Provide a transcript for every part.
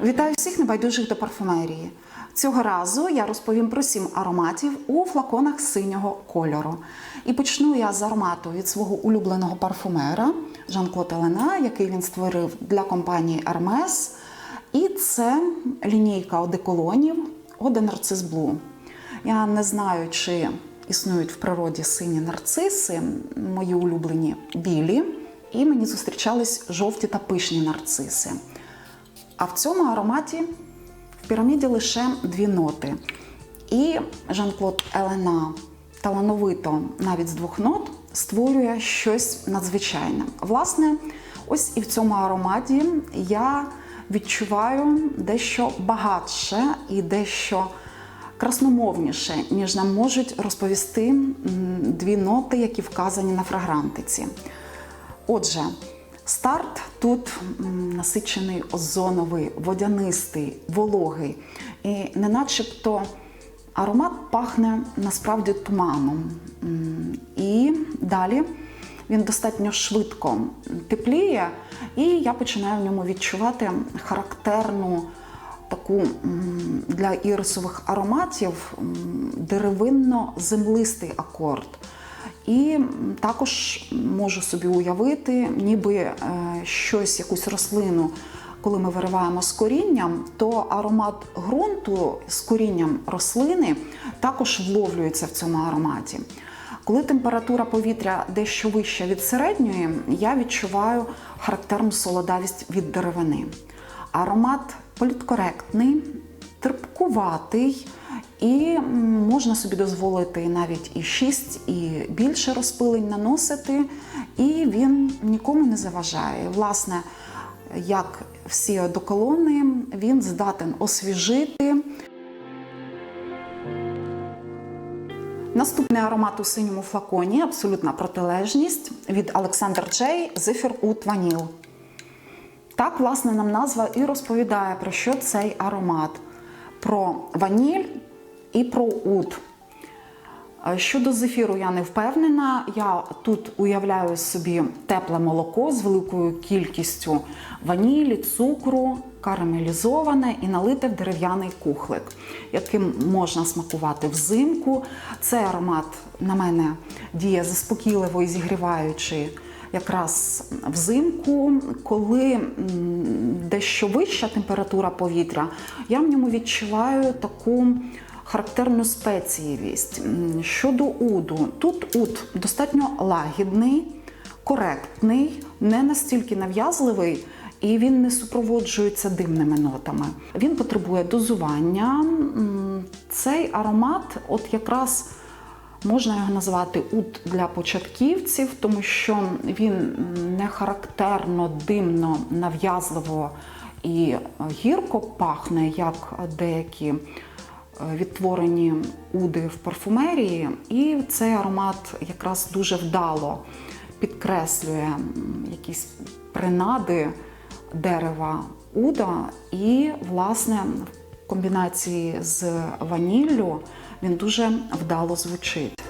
Вітаю всіх небайдужих до парфумерії. Цього разу я розповім про сім ароматів у флаконах синього кольору. І почну я з аромату від свого улюбленого парфумера Жан-Клод Елена, який він створив для компанії Hermes. І це лінійка одеколонів de Narcisse Blue. Я не знаю, чи існують в природі сині нарциси, мої улюблені білі, і мені зустрічались жовті та пишні нарциси. А в цьому ароматі в піраміді лише дві ноти. І Жан-Клод Елена талановито навіть з двох нот створює щось надзвичайне. Власне, ось і в цьому ароматі я відчуваю дещо багатше і дещо красномовніше, ніж нам можуть розповісти дві ноти, які вказані на фрагрантиці. Отже, старт тут насичений озоновий, водянистий, вологий. І не начебто аромат пахне насправді туманом. І далі він достатньо швидко тепліє, і я починаю в ньому відчувати характерну таку для ірисових ароматів деревинно-землистий акорд. І також можу собі уявити, ніби е, щось, якусь рослину, коли ми вириваємо з корінням, то аромат ґрунту з корінням рослини також вловлюється в цьому ароматі. Коли температура повітря дещо вища від середньої, я відчуваю характерну солодавість від деревини. Аромат політкоректний, терпкуватий, і можна собі дозволити навіть і 6, і більше розпилень наносити, і він нікому не заважає. Власне, як всі одеколони, він здатен освіжити. Наступний аромат у синьому флаконі абсолютна протилежність від Alexander J. Zephyr Oud Vanille. Так, власне, нам назва і розповідає, про що цей аромат: про ваніль і про уд. Е, Щодо зефіру я не впевнена. Я тут уявляю собі тепле молоко з великою кількістю ванілі, цукру, карамелізоване і налите в дерев'яний кухлик, яким можна смакувати взимку. Цей аромат на мене діє заспокійливо і зігріваючи якраз взимку, коли дещо вища температура повітря, я в ньому відчуваю таку характерну спецієвість. Щодо уду, тут уд достатньо лагідний, коректний, не настільки нав'язливий. І він не супроводжується димними нотами. Він потребує дозування. Цей аромат, от якраз можна його назвати уд для початківців, тому що він не характерно димно, нав'язливо і гірко пахне, як деякі відтворені уди в парфумерії. І цей аромат якраз дуже вдало підкреслює якісь принади дерева уда, і, власне, в комбінації з ваніллю він дуже вдало звучить.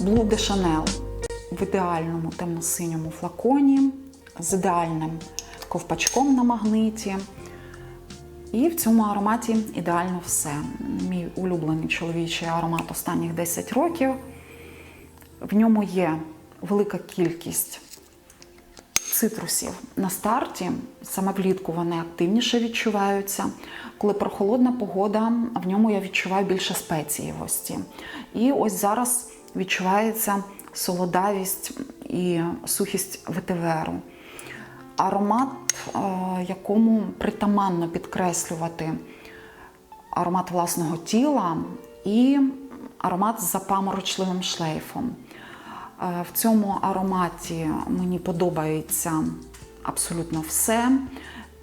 Blue de Chanel в ідеальному темно-синьому флаконі з ідеальним ковпачком на магниті. І в цьому ароматі ідеально все. Мій улюблений чоловічий аромат останніх 10 років. В ньому є велика кількість цитрусів на старті. Саме влітку вони активніше відчуваються. Коли прохолодна погода, в ньому я відчуваю більше спецієвості. І ось зараз відчувається солодавість і сухість ветиверу. Аромат, якому притаманно підкреслювати аромат власного тіла і аромат з запаморочливим шлейфом. Е, В цьому ароматі мені подобається абсолютно все.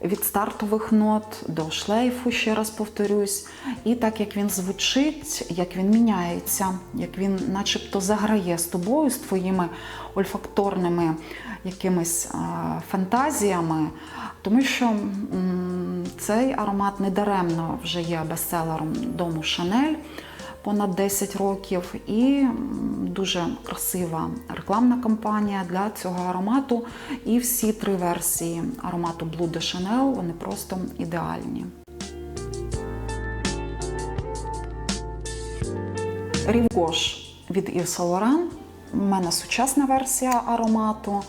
Від стартових нот до шлейфу, ще раз повторюсь. І так як він звучить, як він міняється, як він начебто заграє з тобою, з твоїми ольфакторними якимись фантазіями, тому що цей аромат недаремно вже є бестселером дому Шанель. Понад 10 років, і дуже красива рекламна кампанія для цього аромату. І всі три версії аромату Blue de Chanel вони просто ідеальні. Рівгош від Yves Saint Laurent. У мене сучасна версія аромату.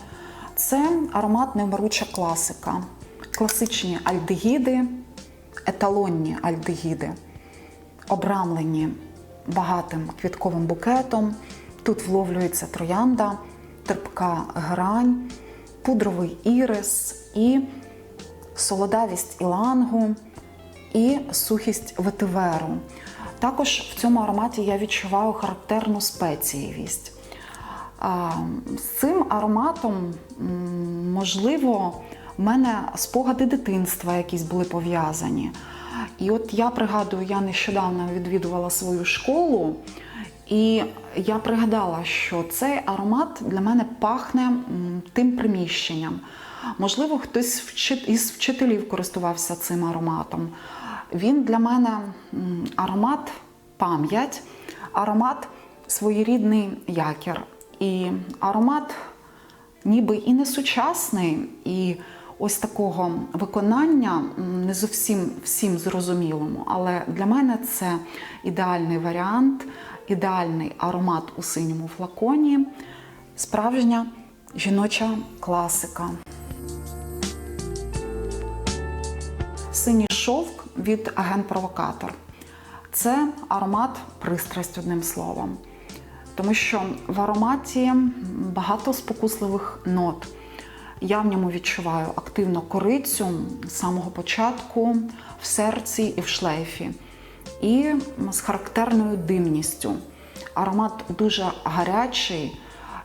Це аромат невмируча класика. Класичні альдегіди, еталонні альдегіди, обрамлені багатим квітковим букетом. Тут вловлюється троянда, терпка грань, пудровий ірис і солодавість ілангу і сухість ветиверу. Також в цьому ароматі я відчуваю характерну спецієвість. З цим ароматом, можливо, в мене спогади дитинства якісь були пов'язані. І от я пригадую, я нещодавно відвідувала свою школу, і я пригадала, що цей аромат для мене пахне тим приміщенням. Можливо, хтось із вчителів користувався цим ароматом. Він для мене аромат пам'ять, аромат своєрідний якір. І аромат ніби і не сучасний, і ось такого виконання не зовсім всім зрозумілому. Але для мене це ідеальний варіант, ідеальний аромат у синьому флаконі, справжня жіноча класика. Синій шовк від агент-провокатор. Це аромат пристрасть одним словом. Тому що в ароматі багато спокусливих нот. Я в ньому відчуваю активно корицю з самого початку в серці і в шлейфі. І з характерною димністю. Аромат дуже гарячий,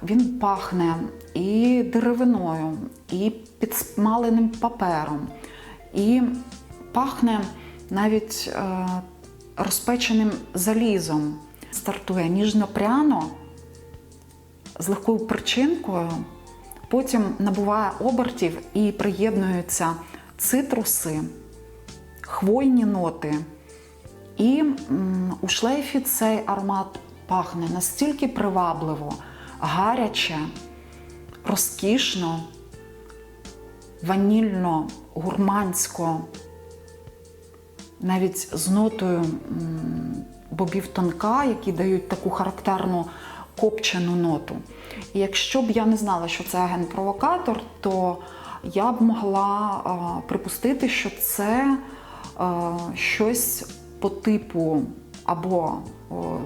він пахне і деревиною, і підсмаленим папером, і пахне навіть е, розпеченим залізом. Стартує ніжно-пряно з легкою причинкою, потім набуває обертів і приєднуються цитруси, хвойні ноти. І у шлейфі цей аромат пахне настільки привабливо, гаряче, розкішно, ванільно, гурмансько, навіть з нотою бобів тонка, які дають таку характерну копчену ноту. І якщо б я не знала, що це агент-провокатор, то я б могла а, припустити, що це а, щось по типу або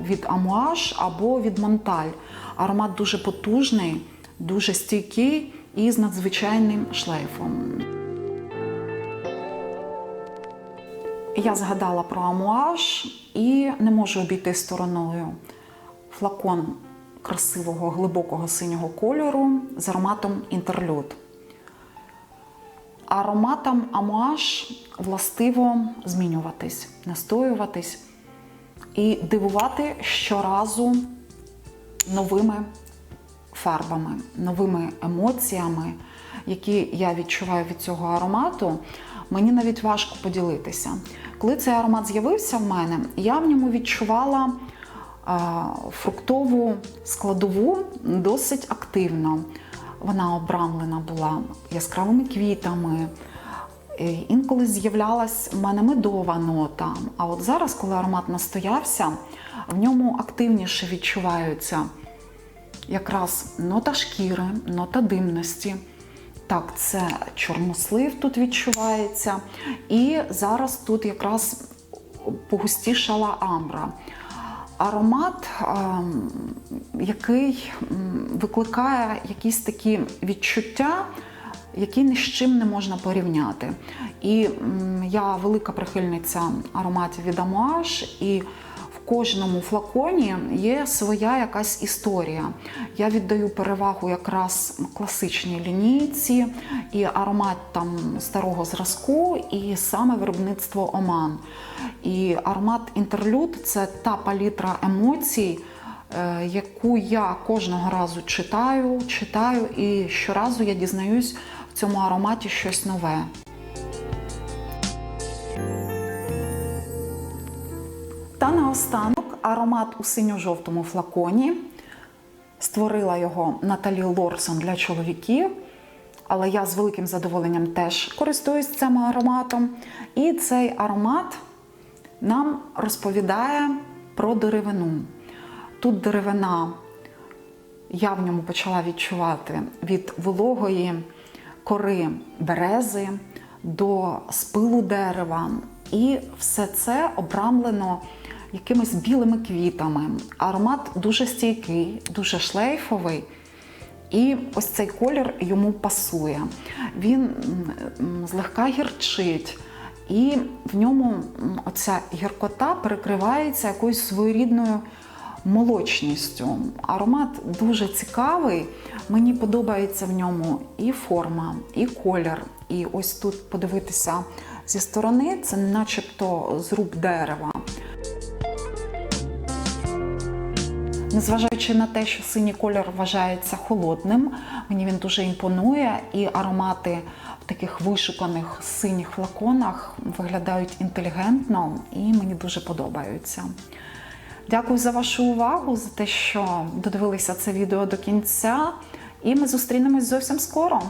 від амуаж, або від монталь. Аромат дуже потужний, дуже стійкий і з надзвичайним шлейфом. Я згадала про амуаж і не можу обійти стороною флакон красивого глибокого синього кольору з ароматом інтерлюд. Ароматам амуаж властиво змінюватись, настоюватись і дивувати щоразу новими фарбами, новими емоціями, які я відчуваю від цього аромату. Мені навіть важко поділитися. Коли цей аромат з'явився в мене, я в ньому відчувала фруктову складову досить активно. Вона обрамлена була яскравими квітами. Е, Інколи з'являлась в мене медова нота. А от зараз, коли аромат настоявся, в ньому активніше відчуваються якраз нота шкіри, нота димності. Так, це чорнослив тут відчувається. І зараз тут якраз погустішала амбра. Аромат, який викликає якісь такі відчуття, які ні з чим не можна порівняти. І я велика прихильниця ароматів від Амуаж, і кожному флаконі є своя якась історія. Я віддаю перевагу якраз класичній лінійці і аромат там старого зразку, і саме виробництво Оман. І аромат інтерлюд це та палітра емоцій, е, яку я кожного разу читаю, читаю, і щоразу я дізнаюсь в цьому ароматі щось нове. Наостанок аромат у синьо-жовтому флаконі. Створила його Наталі Лорсон для чоловіків. Але я з великим задоволенням теж користуюсь цим ароматом. І цей аромат нам розповідає про деревину. Тут деревина я в ньому почала відчувати від вологої кори берези до спилу дерева. І все це обрамлено якимись білими квітами. Аромат дуже стійкий, дуже шлейфовий. І ось цей колір йому пасує. Він злегка гірчить, і в ньому оця гіркота перекривається якоюсь своєрідною молочністю. Аромат дуже цікавий. Мені подобається в ньому і форма, і колір. І ось тут подивитися зі сторони, це начебто зруб дерева. Незважаючи на те, що синій колір вважається холодним, мені він дуже імпонує, і аромати в таких вишуканих синіх флаконах виглядають інтелігентно і мені дуже подобаються. Дякую за вашу увагу, за те, що додивилися це відео до кінця, і ми зустрінемось зовсім скоро.